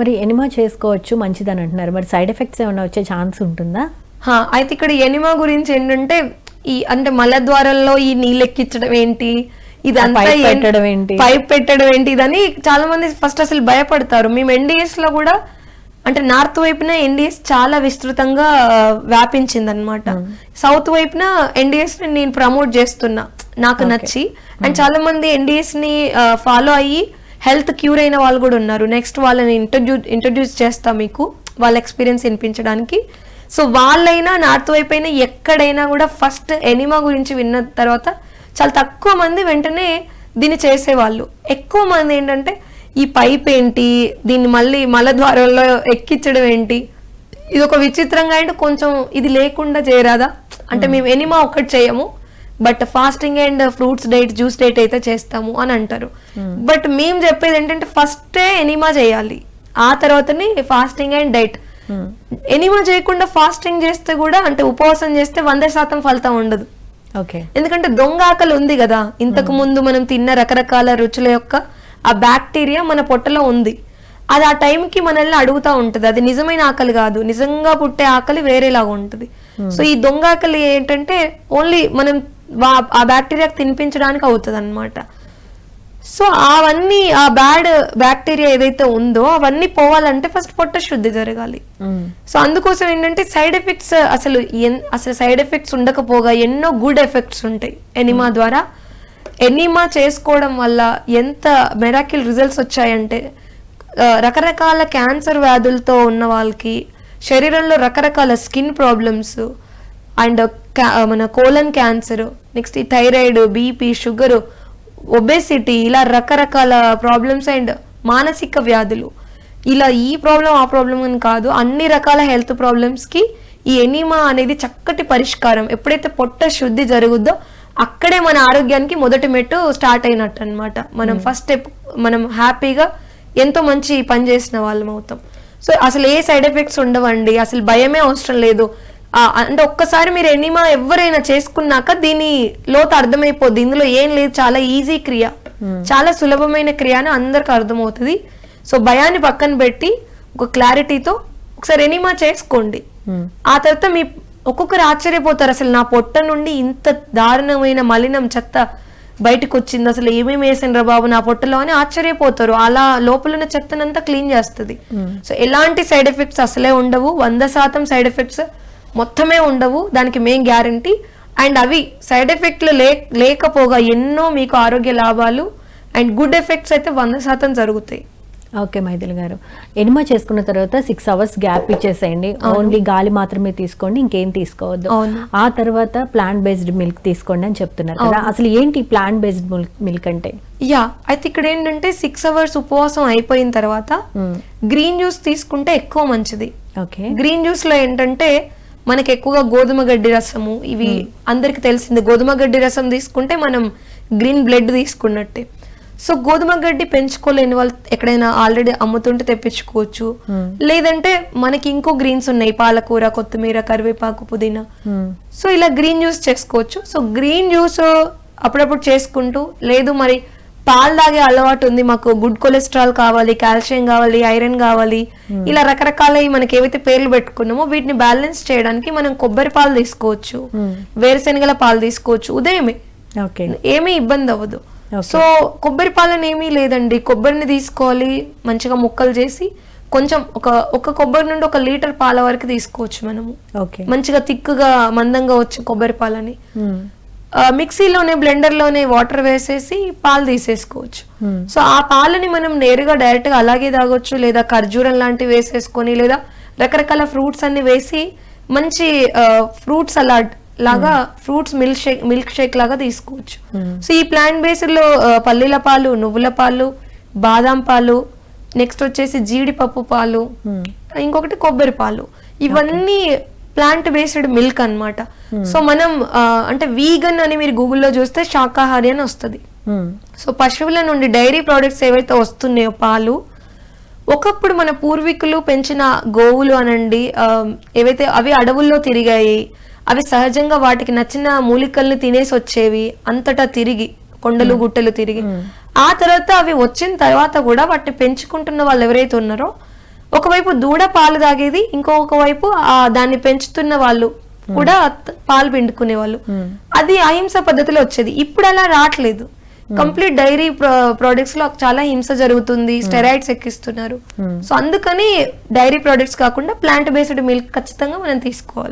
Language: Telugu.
మరి ఎనిమా చేసుకోవచ్చు మంచిదని అంటున్నారు. మరి సైడ్ ఎఫెక్ట్స్ ఏమైనా వచ్చే ఛాన్స్ ఉంటుందా? హా, అయితే ఇక్కడ ఎనిమా గురించి ఏంటంటే ఈ అంటే మలద్వారంలో ఈ నీళ్ళు ఎక్కించడం ఏంటి ఇదంతా పెట్టడం ఏంటి? పైప్ పెట్టడం ఏంటి? ఇదని చాలా మంది ఫస్ట్ అసలు భయపడతారు. మేము ఎన్డిఎస్లో కూడా అంటే నార్త్ వైపున ఎన్డిఎస్ చాలా విస్తృతంగా వ్యాపించింది అనమాట సౌత్ వైపున ఎన్డిఎస్ని నేను ప్రమోట్ చేస్తున్నా. నాకు నచ్చి. అండ్ చాలా మంది ఎన్డిఎస్ని ఫాలో అయ్యి హెల్త్ క్యూర్ అయిన వాళ్ళు కూడా ఉన్నారు. నెక్స్ట్ వాళ్ళని ఇంట్రడ్యూ ఇంట్రడ్యూస్ చేస్తా మీకు. వాళ్ళ ఎక్స్పీరియన్స్ వినిపించడానికి. సో వాళ్ళైనా నార్త్ వైపు అయినా ఎక్కడైనా కూడా ఫస్ట్ ఎనిమా గురించి విన్న తర్వాత చాలా తక్కువ మంది వెంటనే దీన్ని చేసేవాళ్ళు. ఎక్కువ మంది ఏంటంటే ఈ పైప్ ఏంటి? దీన్ని మళ్ళీ మలద్వారంలో ఎక్కించడం ఏంటి? ఇది ఒక విచిత్రంగా అంటే కొంచెం ఇది లేకుండా చేయరాదా? అంటే మేము ఎనిమా ఒక్కటి చేయము. But fasting and fruits diet juice diet అయితే చేస్తాము అని అంటారు. బట్ మేము చెప్పేది ఏంటంటే ఫస్టే ఎనిమా చేయాలి. ఆ తర్వాతనే ఫాస్టింగ్ అండ్ డైట్. ఎనిమా చేయకుండా ఫాస్టింగ్ చేస్తే కూడా అంటే ఉపవాసం చేస్తే వంద శాతం ఫలితం ఉండదు. ఓకే. ఎందుకంటే దొంగ ఆకలి ఉంది కదా. ఇంతకు ముందు మనం తిన్న రకరకాల రుచుల యొక్క ఆ బ్యాక్టీరియా మన పొట్టలో ఉంది. అది ఆ టైంకి మనల్ని అడుగుతా ఉంటది. అది నిజమైన ఆకలి కాదు. నిజంగా పుట్టే ఆకలి వేరేలాగా ఉంటుంది. సో ఈ దొంగ ఆకలి ఏంటంటే ఓన్లీ మనం ఆ బ్యాక్టీరియా తినిపించడానికి అవుతుంది అనమాట సో అవన్నీ ఆ బ్యాడ్ బ్యాక్టీరియా ఏదైతే ఉందో అవన్నీ పోవాలంటే ఫస్ట్ పొట్ట శుద్ధి జరగాలి. సో అందుకోసం ఏంటంటే సైడ్ ఎఫెక్ట్స్ అసలు అసలు సైడ్ ఎఫెక్ట్స్ ఉండకపోగా ఎన్నో గుడ్ ఎఫెక్ట్స్ ఉంటాయి. ఎనిమా ద్వారా. ఎనిమా చేసుకోవడం వల్ల ఎంత మెరాకిల్ రిజల్ట్స్ వచ్చాయంటే రకరకాల క్యాన్సర్ వ్యాధులతో ఉన్న వాళ్ళకి శరీరంలో రకరకాల స్కిన్ ప్రాబ్లమ్స్ అండ్ మన కోలన్ క్యాన్సర్ నెక్స్ట్ ఈ థైరాయిడ్ బీపీ షుగర్ ఒబేసిటీ ఇలా రకరకాల ప్రాబ్లమ్స్ అండ్ మానసిక వ్యాధులు. ఇలా ఈ ప్రాబ్లం ఆ ప్రాబ్లం అని కాదు అన్ని రకాల హెల్త్ ప్రాబ్లమ్స్కి ఈ ఎనిమా అనేది చక్కటి పరిష్కారం. ఎప్పుడైతే పొట్ట శుద్ధి జరుగుద్దో అక్కడే మన ఆరోగ్యానికి మొదటి మెట్టు స్టార్ట్ అయినట్టు అనమాట మనం ఫస్ట్ స్టెప్ మనం హ్యాపీగా ఎంతో మంచి పని చేసిన వాళ్ళం అవుతాం. సో అసలు ఏ సైడ్ ఎఫెక్ట్స్ ఉండవండి. అసలు భయమే అవసరం లేదు. అంటే ఒక్కసారి మీరు ఎనిమా ఎవరైనా చేసుకున్నాక దీని లోతు అర్థమైపోద్ది. ఇందులో ఏం లేదు చాలా ఈజీ క్రియ. చాలా సులభమైన క్రియ అని అందరికి అర్థమవుతుంది. సో భయాన్ని పక్కన పెట్టి ఒక క్లారిటీతో ఒకసారి ఎనిమా చేసుకోండి. ఆ తర్వాత మీ ఒక్కొక్కరు ఆశ్చర్యపోతారు. అసలు నా పొట్ట నుండి ఇంత దారుణమైన మలినం చెత్త బయటకు వచ్చింది అసలు ఏమేమి వేసిండ్రా బాబు నా పొట్టలో అని ఆశ్చర్యపోతారు. అలా లోపల ఉన్న చెత్తనంతా క్లీన్ చేస్తుంది. సో ఎలాంటి సైడ్ ఎఫెక్ట్స్ అసలే ఉండవు. వంద శాతం సైడ్ ఎఫెక్ట్స్ మొత్తమే ఉండవు దానికి మెయిన్ గ్యారంటీ అండ్ అవి సైడ్ ఎఫెక్ట్లు లే లేకపోగా ఎన్నో మీకు ఆరోగ్య లాభాలు అండ్ గుడ్ ఎఫెక్ట్స్ అయితే వంద శాతం జరుగుతాయి. ఓకే మైథిలి గారు. ఎనిమా చేసుకున్న తర్వాత సిక్స్ అవర్స్ గ్యాప్ ఇచ్చేసేయండి. ఓన్లీ గాలి మాత్రమే తీసుకోండి ఇంకేం తీసుకోవద్దు. ఆ తర్వాత ప్లాంట్ బేస్డ్ మిల్క్ తీసుకోండి అని చెప్తున్నారు కదా. అసలు ఏంటి ప్లాంట్ బేస్డ్ మిల్క్ మిల్క్ అంటే యా అయితే ఇక్కడ ఏంటంటే సిక్స్ అవర్స్ ఉపవాసం అయిపోయిన తర్వాత గ్రీన్ జ్యూస్ తీసుకుంటే ఎక్కువ మంచిది. ఓకే. గ్రీన్ జ్యూస్లో ఏంటంటే మనకి ఎక్కువగా గోధుమ గడ్డి రసము ఇవి అందరికి తెలిసింది. గోధుమ గడ్డి రసం తీసుకుంటే మనం గ్రీన్ బ్లడ్ తీసుకున్నట్టే. సో గోధుమ గడ్డి పెంచుకోలేని వాళ్ళు ఎక్కడైనా ఆల్రెడీ అమ్ముతుంటే తెప్పించుకోవచ్చు. లేదంటే మనకి ఇంకో గ్రీన్స్ ఉన్నాయి. పాలకూర కొత్తిమీర కరివేపాకు పుదీనా. సో ఇలా గ్రీన్ జ్యూస్ చేసుకోవచ్చు. సో గ్రీన్ జ్యూస్ అప్పుడప్పుడు చేసుకుంటూ లేదు మరి పాలు తాగే అలవాటు ఉంది. మాకు గుడ్ కొలెస్ట్రాల్ కావాలి కాల్షియం కావాలి ఐరన్ కావాలి. ఇలా రకరకాల మనకి ఏవైతే పేర్లు పెట్టుకున్నామో వీటిని బ్యాలెన్స్ చేయడానికి మనం కొబ్బరి పాలు తీసుకోవచ్చు. వేరుశనగల పాలు తీసుకోవచ్చు. ఉదయమే. ఓకే. ఏమీ ఇబ్బంది అవ్వదు. సో కొబ్బరి పాలన ఏమీ లేదండి. కొబ్బరిని తీసుకోవాలి మంచిగా ముక్కలు చేసి కొంచెం ఒక ఒక కొబ్బరి నుండి ఒక లీటర్ పాల వరకు తీసుకోవచ్చు మనము. ఓకే. మంచిగా తిక్కుగా మందంగా వచ్చే కొబ్బరి పాలని. ఆ, మిక్సీలోనే బ్లెండర్లోనే వాటర్ వేసేసి పాలు తీసేసుకోవచ్చు. సో ఆ పాలని మనం నేరుగా డైరెక్ట్గా అలాగే తాగొచ్చు లేదా ఖర్జూరం లాంటివి వేసేసుకొని లేదా రకరకాల ఫ్రూట్స్ అన్ని వేసి మంచి ఫ్రూట్ సలాడ్ లాగా fruits milk shake milk shake లాగా తీసుకోవచ్చు. సో ఈ ప్లాంట్ బేస్డ్లో పల్లీల పాలు నువ్వుల పాలు బాదాం పాలు నెక్స్ట్ వచ్చేసి జీడిపప్పు పాలు ఇంకొకటి కొబ్బరి పాలు. ఇవన్నీ ప్లాంట్ బేస్డ్ మిల్క్ అన్నమాట. సో మనం అంటే వీగన్ అని మీరు గూగుల్లో చూస్తే శాకాహారి అని వస్తుంది. సో పశువుల నుండి డైరీ ప్రోడక్ట్స్ ఏవైతే వస్తున్నాయో పాలు ఒకప్పుడు మన పూర్వీకులు పెంచిన గోవులు అనండి ఏవైతే అవి అడవుల్లో తిరిగాయి అవి సహజంగా వాటికి నచ్చిన మూలికల్ని తినేసి వచ్చేవి అంతటా తిరిగి కొండలు గుట్టలు తిరిగి. ఆ తర్వాత అవి వచ్చిన తర్వాత కూడా వాటిని పెంచుకుంటున్న వాళ్ళు ఎవరైతే ఉన్నారో ఒకవైపు దూడ పాలు తాగేది ఇంకొక వైపు ఆ దాన్ని పెంచుతున్న వాళ్ళు కూడా పాలు పిండుకునే వాళ్ళు. అది అహింస పద్ధతిలో వచ్చేది. ఇప్పుడు అలా రావట్లేదు కంప్లీట్ డైరీ ప్రోడక్ట్స్లో చాలా హింస జరుగుతుంది స్టెరాయిడ్స్ ఎక్కిస్తున్నారు. సో అందుకని డైరీ ప్రోడక్ట్స్ కాకుండా ప్లాంట్ బేస్డ్ మిల్క్ ఖచ్చితంగా మనం తీసుకోవాలి.